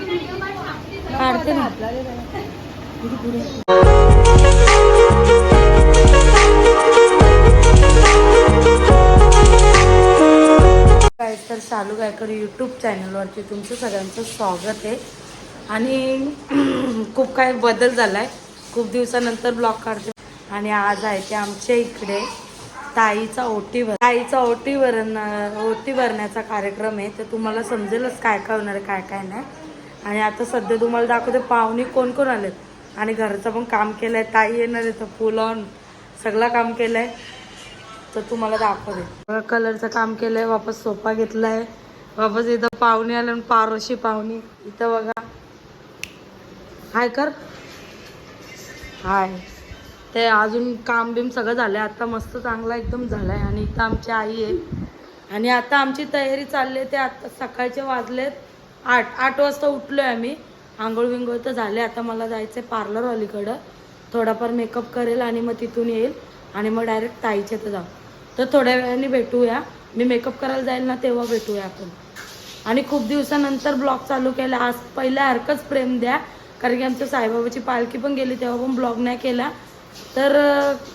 काढते ना. काय तर शालू गायकर यूट्यूब चॅनलवरती तुमचं सगळ्यांचं स्वागत आहे. आणि खूप काही बदल झाला आहे खूप दिवसानंतर ब्लॉग काढते. आणि आज आहे ते आमच्या इकडे ताईचा ओटी भर ताईचा ओटी भरण ओटी भरण्याचा कार्यक्रम आहे. तर तुम्हाला समजेलच काय काय होणार आहे काय काय नाही. आणि आता सध्या तुम्हाला दाखवते पाहुणे कोण कोण आलेत. आणि घरचं पण काम केलं आहे ताई येणार आहे तर फुल ऑन सगळं काम केलं आहे तर तुम्हाला दाखवते. कलरचं काम केलंय वापस सोफा घेतलाय. वापस इथं पाहुणे आले आणि पारोशी पाहुणे. इथं बघा. हाय कर. हाय. ते अजून काम बिम सगळं झालंय. आता मस्त चांगला एकदम झालाय. आणि इथं आमची आई आहे. आणि आता आमची तयारी चालली आहे. ते आता सकाळचे वाजलेत. आठ आठ वाजता उठलो आहे आम्ही. आंघोळ विंघोळ तर झाले आता मला जायचं आहे पार्लरवालीकडं थोडाफार मेकअप करेल आणि मग तिथून येईल. आणि मग डायरेक्ट ताईच्या तर जाऊ. तर थोड्या वेळाने भेटूया. मी मेकअप करायला जाईल ना तेव्हा भेटूया आपण. आणि खूप दिवसानंतर ब्लॉग चालू केला. आज पहिल्यासारखंच प्रेम द्या. कारण की आमच्या साईबाबाची पालखी पण गेली तेव्हा पण ब्लॉग नाही केला. तर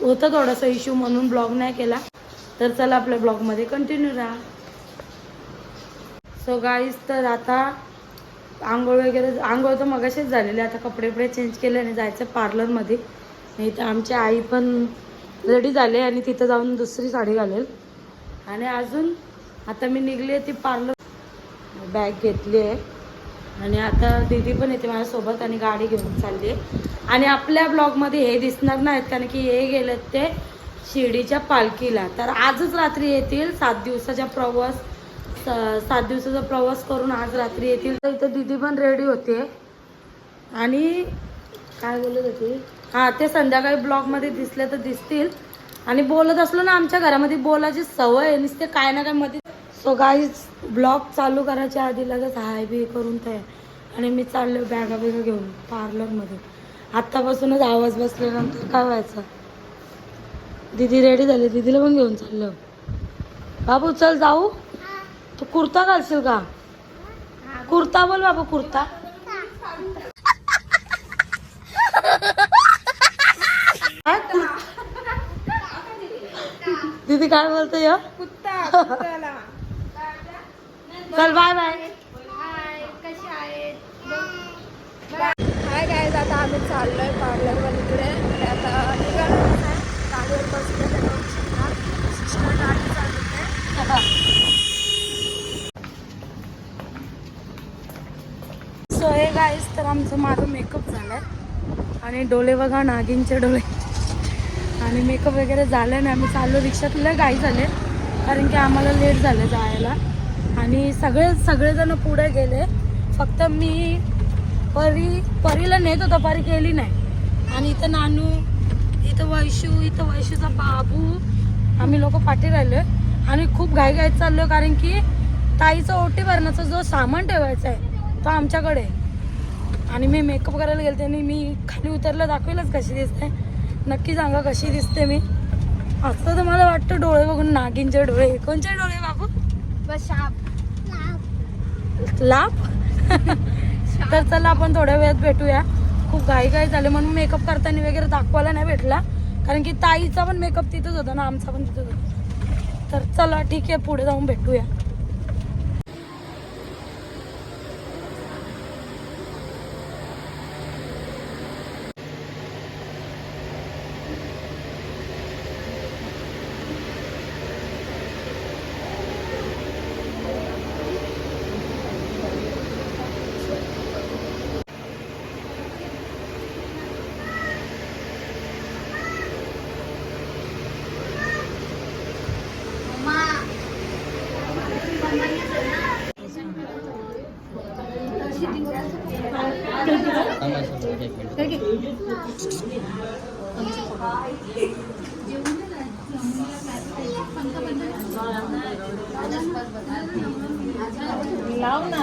होतं थोडासा इश्यू म्हणून ब्लॉग नाही केला. तर चला आपल्या ब्लॉगमध्ये कंटिन्यू राहा. सो गाईज तर आता आंघोळ वगैरे आंघोळ तर मगाशीच झालेली आता कपडे वपडे चेंज केले आणि जायचं पार्लरमध्ये नाही तर आमची आई पण रेडी झाले आणि तिथं जाऊन दुसरी साडी घालेल. आणि अजून आता मी निघली आहे ती पार्लर बॅग घेतली आहे. आणि आता दीदी पण येते माझ्यासोबत आणि गाडी घेऊन चालली आहे. आणि आपल्या ब्लॉगमध्ये हे दिसणार नाहीत कारण की हे गेलेत ते शिर्डीच्या पालखीला. तर आजच रात्री येतील सात दिवसाचा प्रवास. सात दिवसाचा प्रवास करून आज रात्री येतील. तर इथं दीदी पण रेडी होते. आणि काय बोलत होती? हां ते संध्याकाळी ब्लॉगमध्ये दिसले तर दिसतील. आणि बोलत असलो ना आमच्या घरामध्ये बोलायची सवय आहे. नुसते काय ना काय मध्ये सो गाईज ब्लॉग चालू करायच्या आधी लगेच हाय बी करून ते. आणि मी चाललो बॅगा बिगा घेऊन पार्लरमध्ये आत्तापासूनच आवाज बसल्यानंतर काय व्हायचं? दीदी रेडी झाली. दीदीला पण घेऊन चाललो. बाबू चल जाऊ. तू कुर्ता घालशील का? कुर्ता बोल बाबू कुर्ता. काय कुर- दीदी काय बोलतो या? चल बाय बाय हाय गायज आता आम्ही चाललोय पार्लरवालीकडे आणि आता निघालो गाडीवर बसले गाडी हे गाईस तर आमचं माझं मेकअप झालाय. आणि डोळे बघा नागिनचे डोळे. आणि मेकअप वगैरे झालं नाही आम्ही चाललो रिक्षात. लय गाई झाले कारण की आम्हाला लेट झालं जायला. आणि सगळे सगळेजण पुढे गेले. फक्त मी परी परीला नेत होता परी गेली नाही. आणि इथं नानू इथं वैशू इथं वैशूचा बाबू. आम्ही लोक पाठी राहिलो आणि खूप घाई घाईत चाललो कारण की ताईचा ओटी भरण्याचा जो सामान ठेवायचा आहे तो आमच्याकडे आहे. आणि मी मेकअप करायला गेलते आणि मी खाली उतरलं दाखवेलच कशी दिसते. नक्की सांगा कशी दिसते मी. असं तर मला वाटतं डोळे बघून नागिनचे डोळे. कोणचे डोळे बाबू? बस शाप. लाभ तर चला आपण थोड्या वेळात भेटूया. खूप घाई घाई झाले. म्हणून मेकअप करताना वगैरे दाखवायला नाही भेटला. कारण की ताईचा पण मेकअप तिथंच होता ना आमचा पण तिथंच होता. तर चला ठीक आहे पुढे जाऊन भेटूया. लाव ना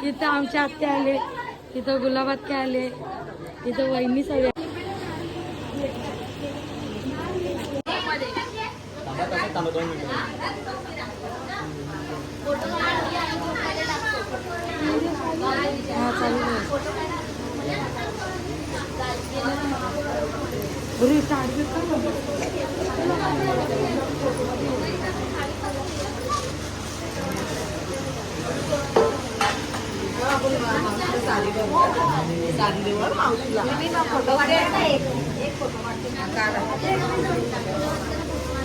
तिथं आमच्या आत्या आले तिथं गुलाबात्या आले तिथं वहिनी सगळ्या. हा चालू आहे.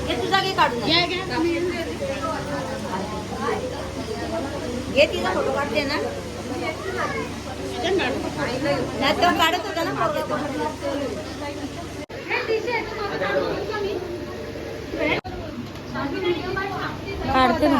बरं, इथं आडवी कर ना. घे तिचा फोटो काढते ना. नाही काढत होता ना काढते ना.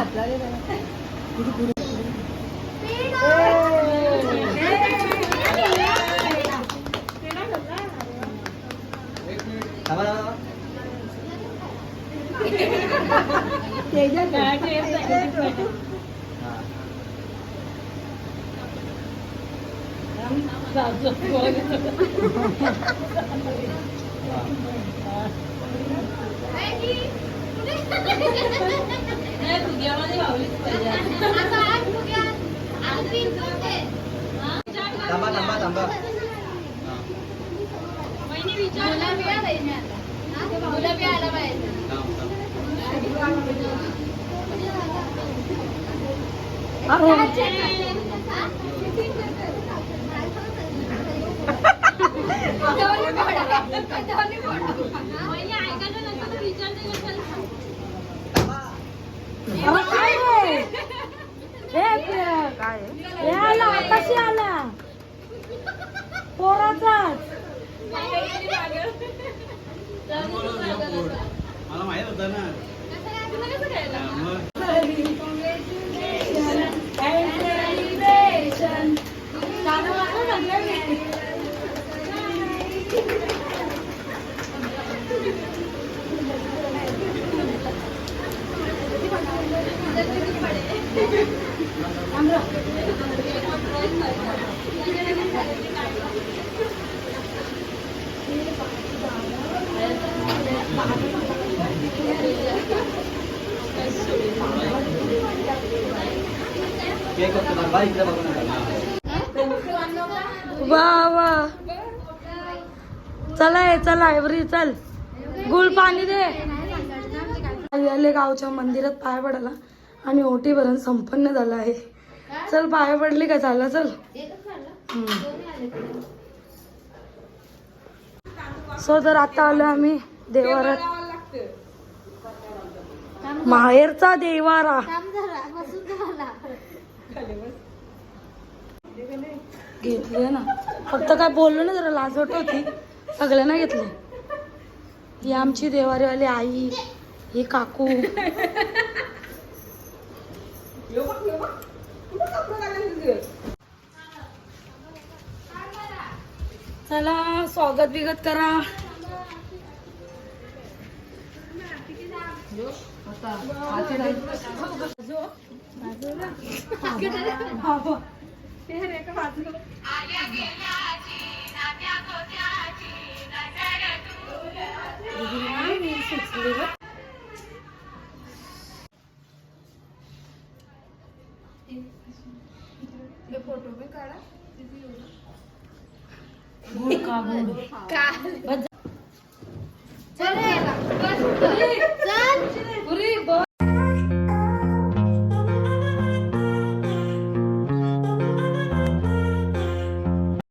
tambah tambah tambah काय आला कशी आला. पोराचाच मला माहीत होतं ना मग केक होतं ना बाई इकडे बघू नका वा वा. चला ये चला एवरी चल. गुळ पाणी दे. आले गावच्या मंदिरात पाय पडला आणि ओटी भरण संपन्न झालं आहे. चल पाय पडली का? झालं चल. सो तर आता आलो आम्ही देवारात माहेरचा देवारा. घेतले ना. फक्त काय बोललो ना जरा लाजवट होती. सगळ्यांना घेतले ही आमची देवारीवाली आई ही काकू. चला स्वागत बिगत करा. ते फोटो बी काढा. गुड का गुड चल चल. पुरी बघ